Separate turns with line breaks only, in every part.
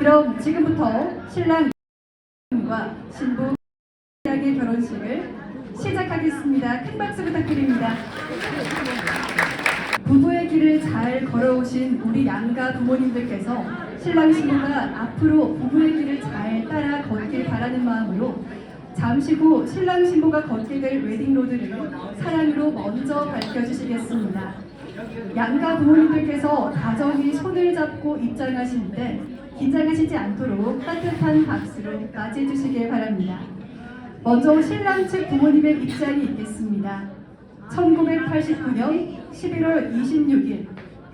그럼 지금부터 신랑과 신부 양의 결혼식을 시작하겠습니다. 큰 박수 부탁드립니다. 부부의 길을 잘 걸어오신 우리 양가 부모님들께서 신랑 신부가 앞으로 부부의 길을 잘 따라 걷길 바라는 마음으로 잠시 후 신랑 신부가 걷게 될 웨딩 로드를 사랑으로 먼저 밝혀주시겠습니다. 양가 부모님들께서 다정히 손을 잡고 입장하실 때 긴장하시지 않도록 따뜻한 박수로 맞이해 주시길 바랍니다. 먼저 신랑 측 부모님의 입장이 있겠습니다. 1989년 11월 26일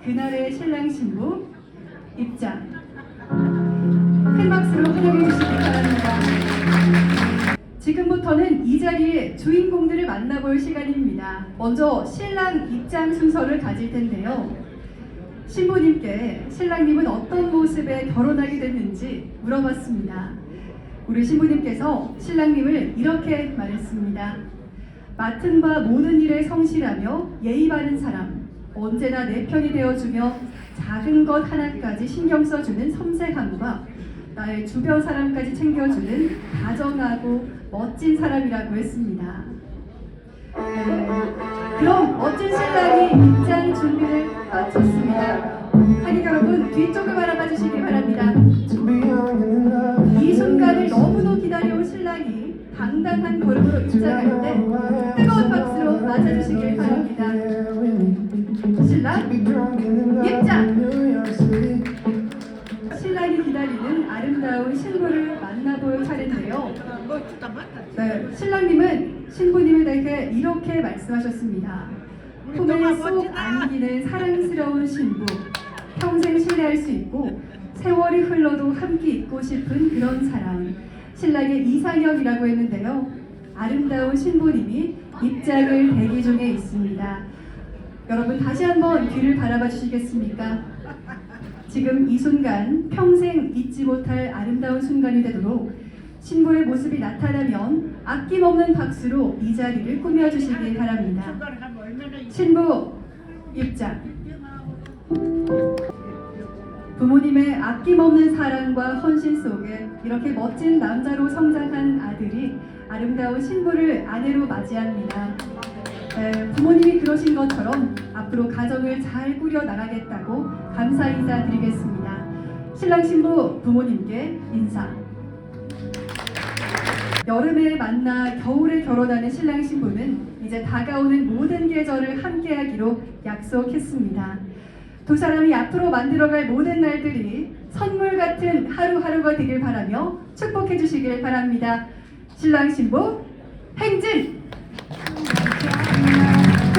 그날의 신랑 신부 입장 큰 박수로 환영해 주시기 바랍니다. 지금부터는 이 자리에 주인공들을 만나볼 시간입니다. 먼저 신랑 입장 순서를 가질 텐데요. 신부님께 신랑님은 어떤 모습에 결혼하게 됐는지 물어봤습니다. 우리 신부님께서 신랑님을 이렇게 말했습니다. 맡은 바 모든 일에 성실하며 예의 바른 사람, 언제나 내 편이 되어주며 작은 것 하나까지 신경 써주는 섬세함과 나의 주변 사람까지 챙겨주는 다정하고 멋진 사람이라고 했습니다. 네, 그럼 멋진 신랑이 입장 준비를 마쳤습니다. 하객 여러분 뒤쪽을 바라봐 주시기 바랍니다. 이 순간을 너무도 기다려온 신랑이 당당한 걸음으로 입장할 때 뜨거운 박수로 맞아주시길 바랍니다. 신랑 입장! 신부를 만나볼 차례인데요. 네, 신랑님은 신부님에게 이렇게 말씀하셨습니다. 품에 쏙 안기는 사랑스러운 신부, 평생 신뢰할 수 있고 세월이 흘러도 함께 있고 싶은 그런 사람, 신랑의 이상형이라고 했는데요. 아름다운 신부님이 입장을 대기 중에 있습니다. 여러분 다시 한번 뒤를 바라봐 주시겠습니까? 지금 이 순간 평생 잊지 못할 아름다운 순간이 되도록 신부의 모습이 나타나면 아낌없는 박수로 이 자리를 꾸며주시길 바랍니다. 신부 입장. 부모님의 아낌없는 사랑과 헌신 속에 이렇게 멋진 남자로 성장한 아들이 아름다운 신부를 아내로 맞이합니다. 네, 부모님이 그러신 것처럼 앞으로 가정을 잘 꾸려 나가겠다고 감사 인사 드리겠습니다. 신랑 신부 부모님께 인사. 여름에 만나 겨울에 결혼하는 신랑 신부는 이제 다가오는 모든 계절을 함께하기로 약속했습니다. 두 사람이 앞으로 만들어갈 모든 날들이 선물 같은 하루하루가 되길 바라며 축복해 주시길 바랍니다. 신랑 신부 행진!